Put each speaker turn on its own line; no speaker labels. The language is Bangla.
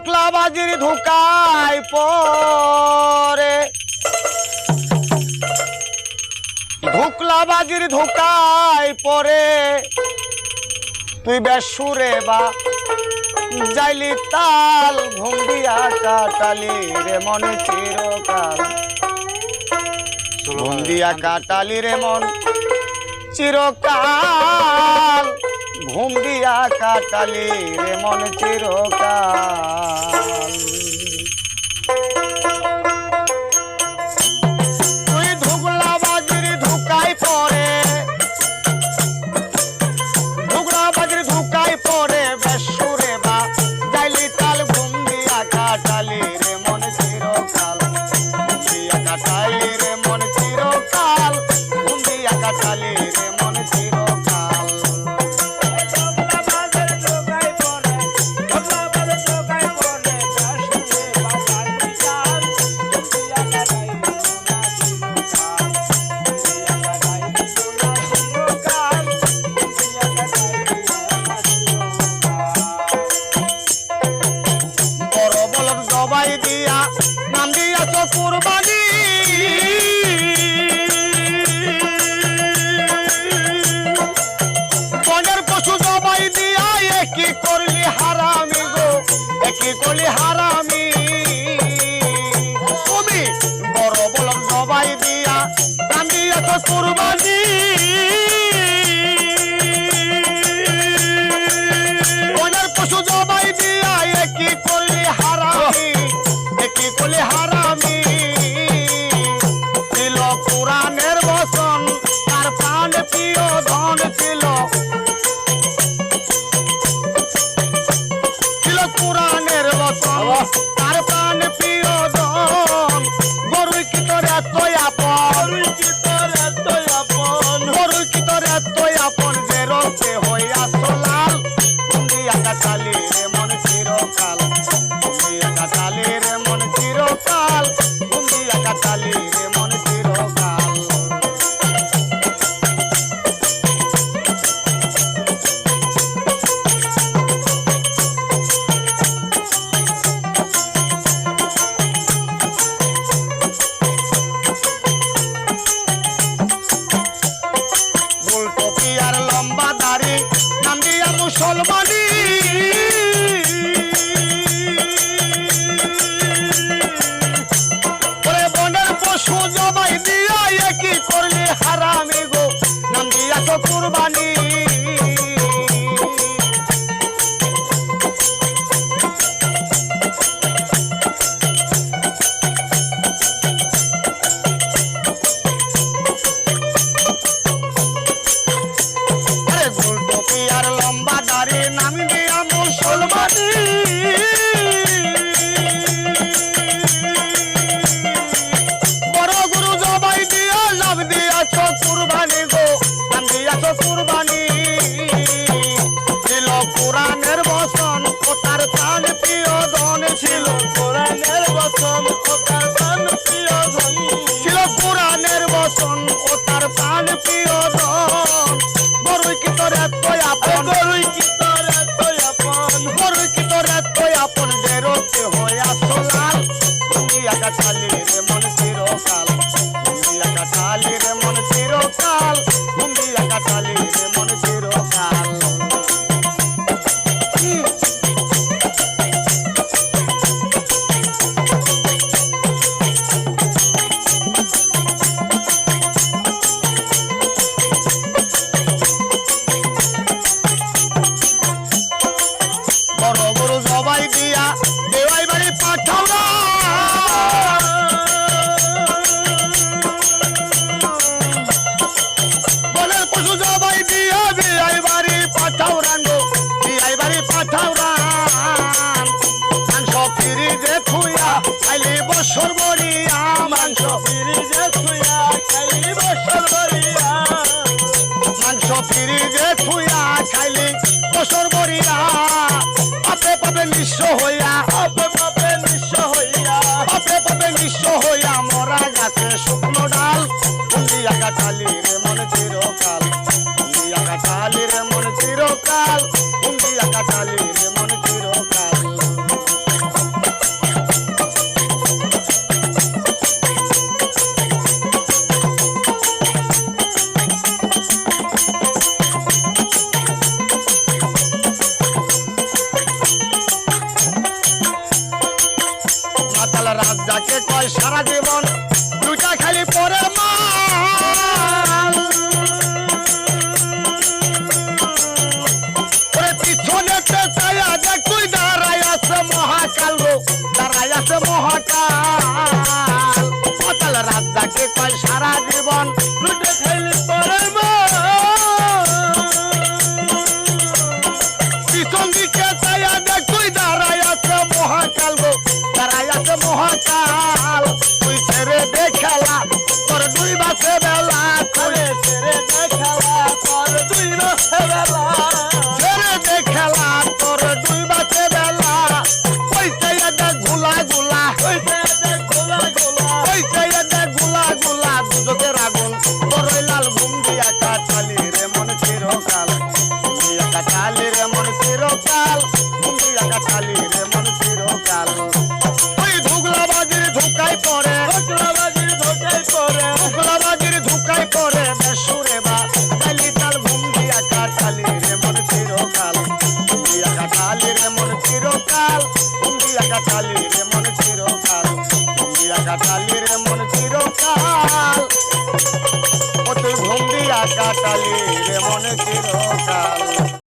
ধুকলা বাজির ধুকাই পরে। ধুকলা বাজির ধুকাই পরে। তুই বেসুরে বা যাইলি তাল ঘুম দিয়া কাটালি রে মনে চিরকাল। ঘুম দিয়া কাটালি রে মন চিরকাল। ঘুম দিয়া কাটালি রে মন চিরকাল। কুরবানি। করলি হারামি গো একই করলি হারামি কোরআনের বসন তার প্রাণ প্রিয় ধন ছিল। কুরবানি। বসন ও তার প্রাণ প্রিয় ধন। ছিল কোরআনের বসন ও তার প্রাণ প্রিয় ধন। গরুই কি তোর এতই আপন? গরুই কি তোর এতই আপন? গরুই কি তোর এতই আপন? যে রোতে হইয়া সোলাল তুমি একা বড়িয়া মাংস ফিরিজে থুইয়া খাইলি বছর বড়িয়া মাংস ফিরিজে থুইয়া খাইলি বছর বড়িয়া পাপে পাপে নিঃস্ব হইয়া, পাপে পাপে নিঃস্ব হইয়া মরা গাছে সারা জীবন কাটালি রে মন চিরকাল। ভুঙ্গিয়া কাটালি রে মন চিরকাল। ও তুই ভুঙ্গিয়া কাটালি রে মন চিরকাল।